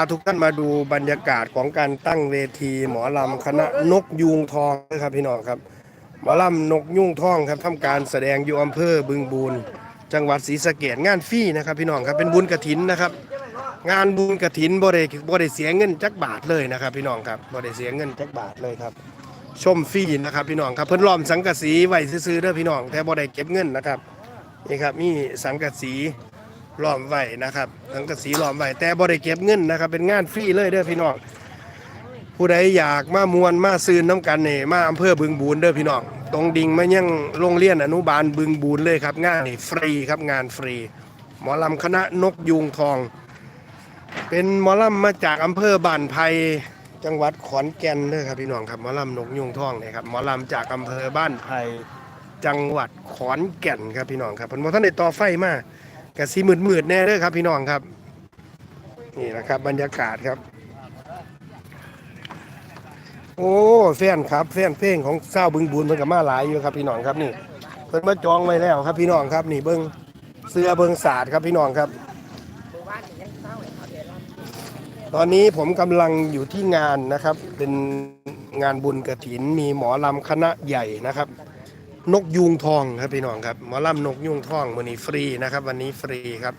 าทุกท่านมาดูบรรยากาศของการตั้งเวทีหมอลำคณะนกยูงทองนะครับพี่น้องครับ หมอลำนกยุงทองครับทำการแสดงอยู่อำเภอบึงบูนจังหวัดศรีสะเกดงานฟรีนะครับ พี่น้องครับเป็นบุญกระถินนะครับ งานบุญกระถินบ่ได้บ่ได้เสียเงินจักบาทเลยนะครับ พี่น้องครับบ่ได้เสียเงินจักบาทเลยครับ ชมฟรีนะครับ พี่น้องครับเพิ่นล้อมสังกะสีไว้ซื่อๆเด้อพี่น้องแต่บ่ได้เก็บเงินนะครับนี่ครับมีสังกะสี ล้อมไว้นะครับสังกะสีล้อมไว้แต่บ่ได้เก็บเงินนะครับ เป็นงานฟรีเลยเด้อพี่น้องผู้ใดอยากมามวนมาซื้อน้ำกันเนี่ยมาอำเภอบึงบูนเด้อพี่น้องตรงดิ่งมายังโรงเรียนอนุบาลบึงบูนเลยครับ งานนี่ฟรีครับงานฟรี หมอลำคณะนกยูงทอง เป็นหมอลำมาจากอำเภอบ้านไผ่จังหวัดขอนแก่นเด้อครับพี่น้องครับหมอลำนกยูงทองเนี่ยครับหมอลำจากอำเภอบ้านไผ่จังหวัดขอนแก่นครับพี่น้องครับเพิ่นบ่ทันได้ต่อไฟมา กะสิมืดๆแน่เด้อครับ พี่น้องครับ นี่นะครับ บรรยากาศครับ โอ้แฟนครับแฟนเพลงของเศร้าบึงบูนเพิ่นก็มาหลายอยู่ครับ พี่น้องครับนี่เพิ่นมาจองไว้แล้วครับ พี่น้องครับ นี่เบิ่งเสื้อเบิ่งศาสตร์ครับพี่น้องครับ ตอนนี้ผมกำลังอยู่ที่งานนะครับ เป็นงานบุญกระถินมีหมอลำคณะใหญ่นะครับ นกยูงทองครับพี่น้องครับหมอลำนกยูงทองวันนี้ฟรีนะครับ วันนี้ฟรีครับ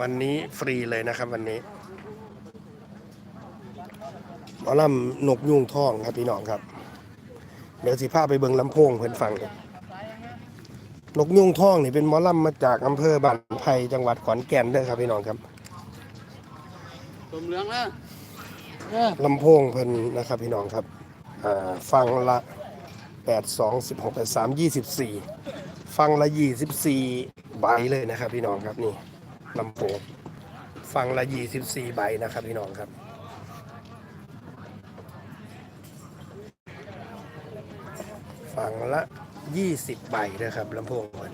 วันนี้ฟรีเลยนะครับ วันนี้หมอลำนกยูงทองครับพี่น้องครับ เดี๋ยวสิพาไปเบิงลำโพงเพื่อนฟังนกยุงทองนี่เป็นหมอลำมาจากอำเภอบ้านไผ่จังหวัดขอนแก่นเด้อครับพี่น้องครับตมเหลืองแล้ว ลำโพงเพิ่นนะครับพี่น้องครับฟังละ 8 2 16 8 3 24 ฟังละ 24 ใบเลยนะครับ พี่น้องครับนี่ลำโพงฟังละ 24 ใบนะครับพี่น้องครับฟังละ 20 ใบนะครับลำโพงเพิ่น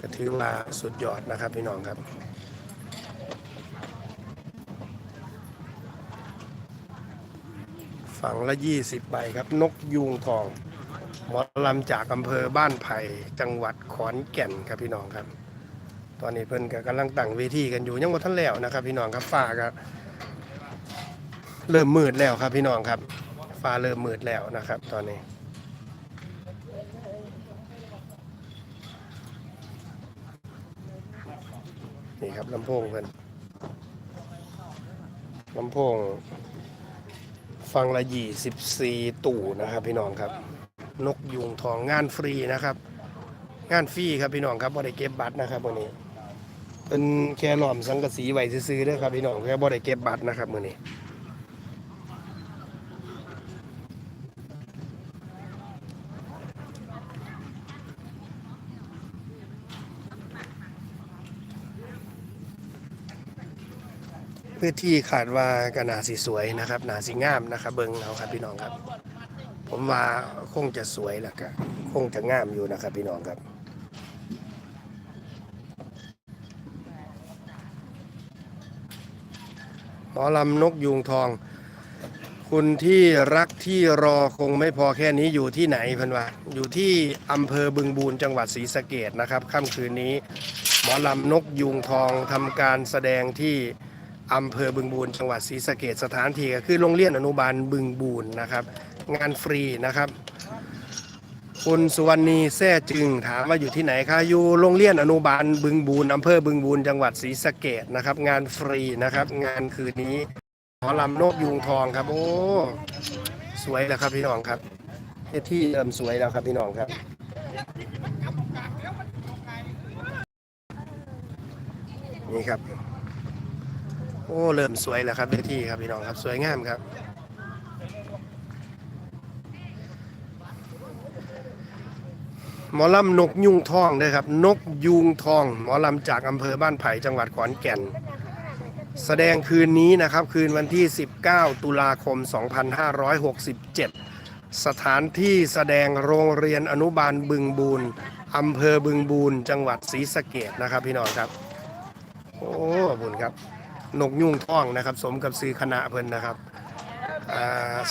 ก็ถือว่าสุดยอดนะครับพี่น้องครับ ฝั่งละ 20 ใบครับ นกยูงทอง หมอลำจากอำเภอบ้านไผ่จังหวัดขอนแก่นครับพี่น้องครับ ตอนนี้เพิ่นก็กำลังตั้งเวทีกันอยู่ยังบ่ทันแล้วนะครับ พี่น้องครับฟ้าก็เริ่มมืดแล้วครับพี่น้องครับฟ้าเริ่มมืดแล้วนะครับ ตอนนี้นี่ครับลำโพงเพิ่นลำโพง ฟังละยี่สิบสี่ตู่นะครับ พี่น้องครับ นกยุงทองงานฟรีนะครับ งานฟรีครับพี่น้องครับบ่ได้เก็บบัตรนะครับวันนี้ เป็นแค่หลอมสังกะสีไหวซื้อๆเด้อครับพี่น้องแค่บ่ได้เก็บบัตรนะครับมื้อนี้ พื้นที่ขาดว่ากนาสิสวยนะครับหนาสิงามนะครับ เบิ่งเอาครับพี่น้องครับ ผมว่าคงจะสวยแหละก็คงจะงามอยู่นะครับ พี่น้องครับหมอลำนกยูงทอง คุณที่รักที่รอคงไม่พอแค่นี้อยู่ที่ไหนพันวะอยู่ที่อำเภอบึงบูนจังหวัดศรีสะเกดนะครับค่ำคืนนี้ หมอลำนกยูงทองทำการแสดงที่ อำเภอบึงบูนจังหวัดศรีสะเกดสถานที่ก็คือโรงเรียนอนุบาลบึงบูนนะครับ งานฟรีนะครับ คุณสุวรรณีแซ่จึงถามว่าอยู่ที่ไหนคะอยู่โรงเรียนอนุบาลบึงบูนอำเภอบึงบูนจังหวัดศรีสะเกดนะครับ งานฟรีนะครับ งานคืนนี้หอลำนกยูงทองครับโอ้สวยแล้วครับพี่น้องครับเฮ็ดที่เริ่มสวยแล้วครับพี่น้องครับนี่ครับ โอ้เริ่มสวยแล้วครับเวทีครับพี่น้องครับสวยงามครับ หมอลำนกยุงทองด้วยครับ นกยุงทอง หมอลำจากอำเภอบ้านไผ่จังหวัดขอนแก่น แสดงคืนนี้นะครับ คืนวันที่ 19 ตุลาคม 2567 สถานที่แสดงโรงเรียนอนุบาลบึงบูนอำเภอบึงบูนจังหวัดศรีสะเกดนะครับพี่น้องครับ โอ้บุญครับ นกยุ่งท่องนะครับ สมกับซื้อคณะเพิ่นนะครับ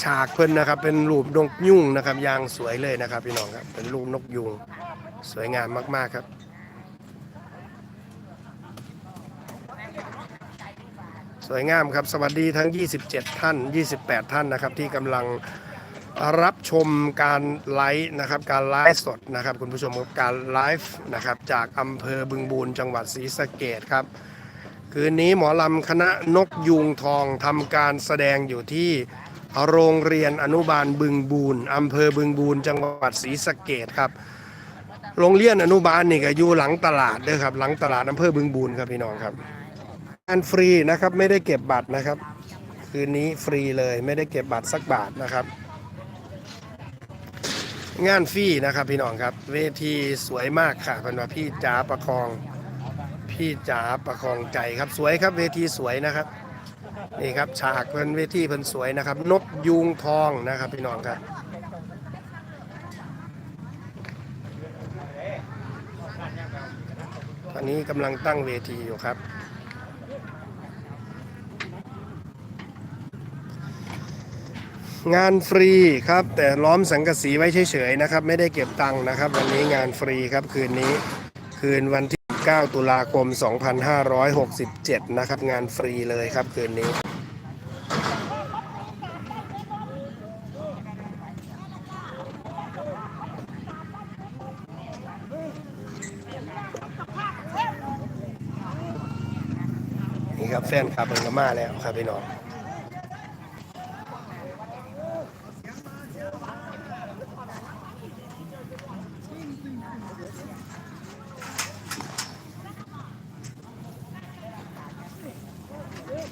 ฉากเพิ่นนะครับ เป็นรูปนกยุ่งนะครับยางสวยเลยนะครับพี่น้องครับเป็นรูปนกยุงสวยงามมากๆครับสวยงามครับ สวัสดีทั้ง 27 ท่าน 28 ท่านนะครับ ที่กำลังรับชมการไลฟ์นะครับ การไลฟ์สดนะครับ คุณผู้ชมครับการไลฟ์นะครับ จากอำเภอบึงบูรจังหวัดศรีสะเกดครับ คืนนี้หมอลำคณะนกยูงทองทำการแสดงอยู่ที่โรงเรียนอนุบาลบึงบูรอำเภอบึงบูรจังหวัดศรีสะเกดครับ โรงเรียนอนุบาลนี่ก็อยู่หลังตลาดเด้อครับ หลังตลาดอำเภอบึงบูรครับพี่น้องครับงานฟรีนะครับไม่ได้เก็บบัตรนะครับ คืนนี้ฟรีเลยไม่ได้เก็บบัตรสักบาทนะครับ งานฟรีนะครับพี่น้องครับ เวทีสวยมากค่ะเป็นว่าพี่จ๋าประคอง พี่จ๋าประคองใจครับสวยครับเวทีสวยนะครับนี่ครับฉากเพิ่นเวทีเพิ่นสวยนะครับ นกยูงทองนะครับพี่น้องครับตอนนี้กำลังตั้งเวทีอยู่ครับ งานฟรีครับ แต่ล้อมสังกะสีไว้เฉยๆนะครับ ไม่ได้เก็บตังค์นะครับ วันนี้งานฟรีครับคืนนี้คืนวันที่ 9 ตุลาคม 2567 นะครับ งานฟรีเลยครับคืนนี้นี่ครับแฟนคลับเพิ่งก็มาแล้วครับพี่น้อง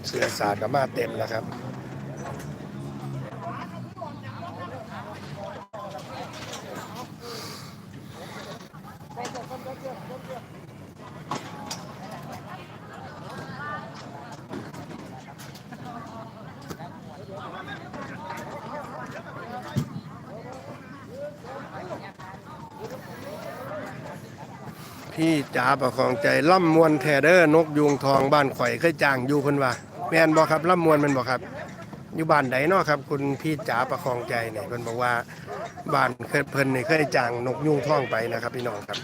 เสื้อสาดก็มาเต็มแล้วครับพี่จ๋าประคองใจล่ำมวนแทเดอร์นกยูงทองบ้านข่อยเคยจ้างอยู่เพิ่นว่า แม่นบ่ครับล่ำมวนมันบ่ครับ อยู่บ้านใดเนาะครับ คุณพี่จ๋าประคองใจเนี่ยเพิ่นบอกว่าบ้านเคยเพิ่นนี่ยเคยจ้างนกยูงทองไปนะครับ พี่น้องครับ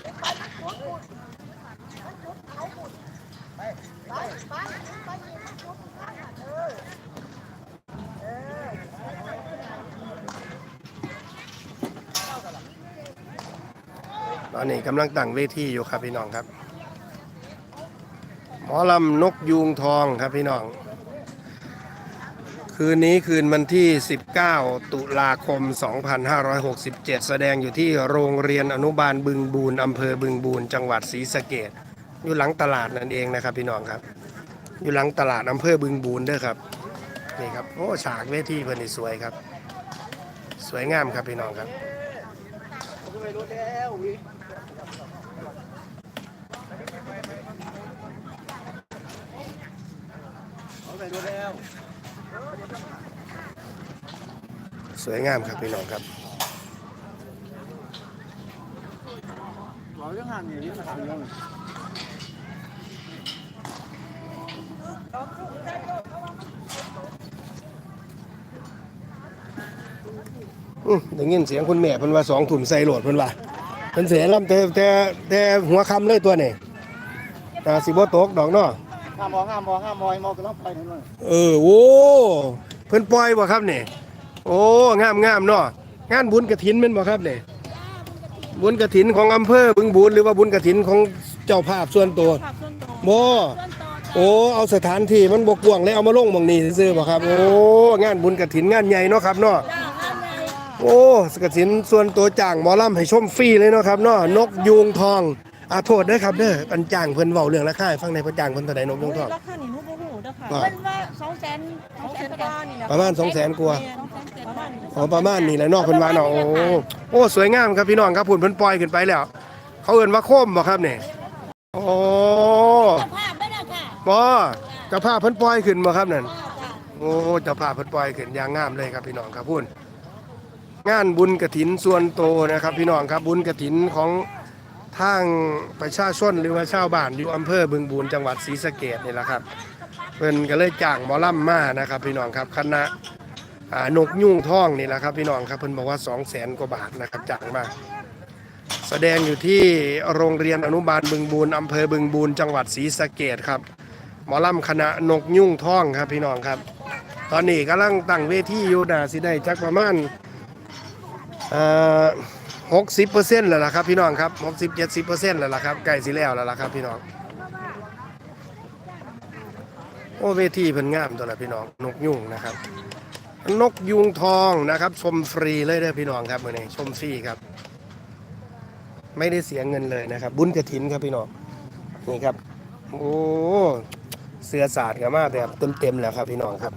ตอนนี้กำลังตั้งเวทีอยู่ครับพี่น้องครับ หมอลำนกยูงทองครับพี่น้อง คืนนี้คืนวันที่ 19 ตุลาคม 2567 แสดงอยู่ที่โรงเรียนอนุบาลบึงบูนอำเภอบึงบูนจังหวัดศรีสะเกดอยู่หลังตลาดนั่นเองนะครับพี่น้องครับ อยู่หลังตลาดอำเภอบึงบูนเด้อครับนี่ครับโอ้ฉากเวทีเพิ่นนี่สวยครับ สวยงามครับพี่น้องครับ สวยงามครับพี่น้องครับเราเรื่องงานอย่างนี้มาทำยังอือได้ยินเสียงคุณแม่เพิ่นว่าสองถุนใส่โหลดเพิ่นว่าเพิ่นเสียลำแต่แต่แต่หัวคำเลยตัวนี่อ่าสิบ่ตกดอกเนาะ ห้ามมองห้ามมองห้ามมองมองก็ต้องไปหน่อยเออโอ้เพิ่นปล่อยบ่ครับนี่โอ้งามงามเนาะงานบุญกฐินแม่นบ่ครับนี่บุญกฐินของอำเภอบึงบูรหรือว่าบุญกฐินของเจ้าภาพส่วนตัวผักส่วนตัวบ่ส่วนตัวจ้ะโอ้เอาสถานที่มันบ่กว้างเลยเอามาลงหม่องนี้ซื่อๆบ่ครับ โอ้งานบุญกฐินงานใหญ่เนาะครับเนาะจ้าข้างในโอ้สกสินส่วนตัวจ้างหมอลำให้ชมฟรีเลยเนาะครับเนาะนกยูงทอง อาโทษเด้อครับเด้ออันจ้างเพิ่นเว้าเรื่องราคาให้ฟังในอยเพิ่นจ้างเพิ่นเท่าใดนกยูงทอง ราคานี่หนูบ่ฮู้เด้อค่ะว่า เพิ่นว่า2แสน2แสนกว่านี่แหละประมาณ200,000กว่าประมาณนี้อ๋อประมาณนี้แหละเนาะเพิ่นว่าเนาะโอ้โอ้สวยงามครับพี่น้องครับพุ่นเพิ่นปล่อยขึ้นไปแล้ว เขาเอิ้นว่าโคมบ่ครับนี่โอ้สภาพได้แล้วค่ะบ่เจ้าภาพเพิ่นปล่อยขึ้นบ่ครับนั่นจ้าโอ้เจ้าภาพเพิ่นปล่อยขึ้นอย่างงามเลยครับพี่น้องครับพุ่นงานบุญกฐินส่วนโตนะครับ พี่น้องครับบุญกฐินของ ทางประชาชนหรือว่าชาวบ้านอยู่อำเภอบึงบูรจังหวัดศรีสะเกดนี่แหละครับเพิ่นก็เลยจ้างหมอลำมานะครับพี่น้องครับคณะนกยุ่งท่องนี่แหละครับพี่น้องครับเพิ่นบอกว่า 2 0 0แสนกว่าบาทนะครับจ้างมาแสดงอยู่ที่โรงเรียนอนุบาลบึงบูรอำเภอบึงบูรจังหวัดศรีสะเกดครับหมอลำคณะนกยุ่งท่องครับพี่น้องครับ ตอนนี้กำลังตั้งเวทีอยู่นะสิได้จักประมาณอ่า หกสิบเปอร์เซ็นต์แล้วล่ะครับพี่น้องครับหกสิบเจ็ดสิบเปอร์เซ็นต์แล้วล่ะครับใกล้สิแล้วแล้วล่ะครับพี่น้องโอ้เวทีเพิ่นงามตัวละพี่น้องนกยุงนะครับ นกยุงทองนะครับ ชมฟรีเลยเด้อพี่น้องครับมื่อนี้ชมฟรีครับ ไม่ได้เสียเงินเลยนะครับ บุญกระถินครับพี่น้องนี่ครับโอ้เสือศาสตร์กับมาแบบเต็มๆแล้วครับพี่น้องครับ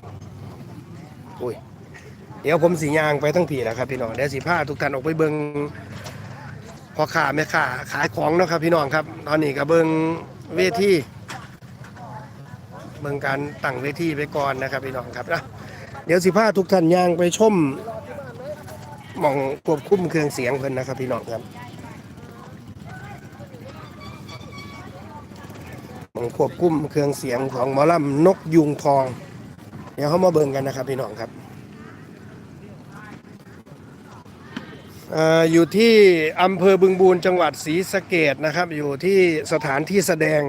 อุ้ย เดี๋ยวผมสียางไปทั้งผีแล้วครับพี่น้องเดี๋ยวสีผ้าทุกท่านออกไปเบิงพอขาแม่ขาขายของเนาะครับพี่น้องครับ ตอนนี้ก็เบิงเวทีเบิงการตั้งเวทีไปก่อนนะครับพี่น้องครับนะเดี๋ยวสีผ้าทุกท่านยางไปชมหมองควบคุมเครื่องเสียงเพิ่นนะครับพี่น้องครับของควบคุมเครื่องเสียงของหมอลำนกยุงทอง เดี๋ยวเขามาเบิ่งกันนะครับพี่น้องครับ อยู่ที่อำเภอบึงบูรจังหวัดศรีสะเกดนะครับ อยู่ที่สถานที่แสดง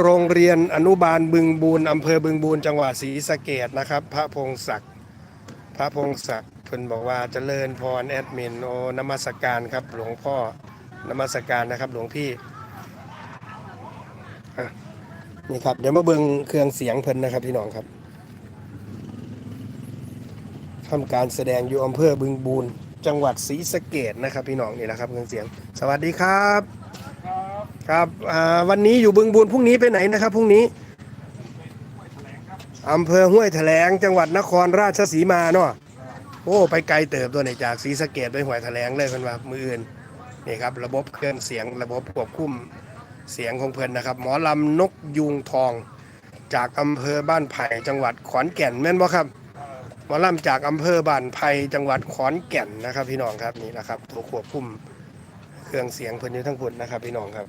โรงเรียนอนุบาลบึงบูรอำเภอบึงบูรจังหวัดศรีสะเกดนะครับ พระพงศักดิ์พระพงศักดิ์เพิ่นบอกว่าเจริญพรแอดมินโอนมัสการครับ หลวงพ่อนมัสการนะครับ หลวงพี่นี่ครับเดี๋ยวมาเบิงเครื่องเสียงเพิ่นนะครับพี่น้องครับทำการแสดงอยู่อำเภอบึงบูร จังหวัดศรีสะเกดนะครับ พี่น้องนี่แหละครับเครื่องเสียง สวัสดีครับ ครับวันนี้อยู่บึงบูรพรุ่งนี้ไปไหนนะครับพรุ่งนี้อำเภอห้วยแถลงจังหวัดนครราชสีมาเนาะโอ้ไปไกลเติบตัวไหนจากศรีสะเกดไปห้วยแถลงเลยเพิ่นว่ามืออื่นนี่ครับระบบเครื่องเสียงระบบควบคุมเสียงของเพื่อนนะครับ หมอลำนกยูงทอง จากอำเภอบ้านไผ่จังหวัดขอนแก่นแม่นบ่ครับ หมอลำจากอำเภอบ้านไผ่จังหวัดขอนแก่นนะครับ พี่น้องครับนี่นะครับตัวควบคุมเครื่องเสียงเพิ่นอยู่ทั้งพุ่นนะครับ พี่น้องครับ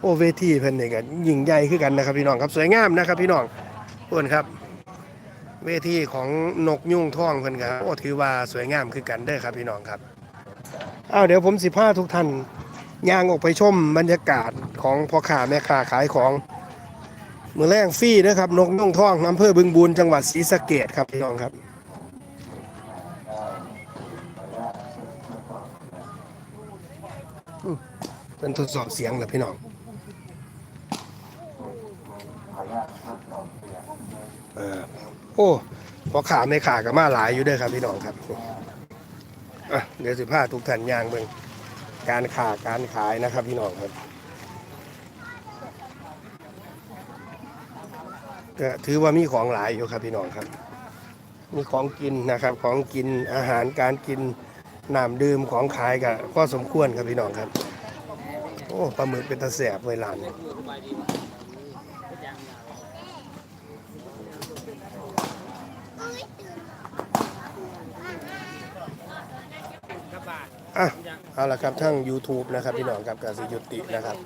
โอเวทีเพิ่นนี่ก็ยิ่งใหญ่ขึ้นกันนะครับ พี่น้องครับสวยงามนะครับ พี่น้องเพิ่นครับ เวทีของนกยุ่งท่องเพิ่นก็โอ้ถือว่าสวยงามขึ้นกันเด้อครับ พี่น้องครับอ้าวเดี๋ยวผมสิพาทุกท่านย่างออกไปชมบรรยากาศของพ่อค้าแม่ค้าขายของ มือแรงฟรีนะครับ นกน่องท่องอำเภอบึงบูรจังหวัดศรีสะเกดครับพี่น้องครับมเป็นทดสอบเสียงเหรอพี่น้องเออโอ้พอขาแม่ขากับมาหลายอยู่ด้วยครับพี่น้องครับอะเดี๋ยวสิพาทุกท่านยางเบิ่งการค้าการขายนะครับพี่น้องครับ ก็ถือว่ามีของหลายอยู่ครับพี่น้องครับ มีของกินนะครับ ของกินอาหารการกินน้ำดื่มของขายก็ก็สมควรครับพี่น้องครับ โอ้ปลาหมึกเป็นตะแสบเวลานอะเอาละครับทั้ง YouTube นะครับ พี่น้องครับกาสิยุตินะครับ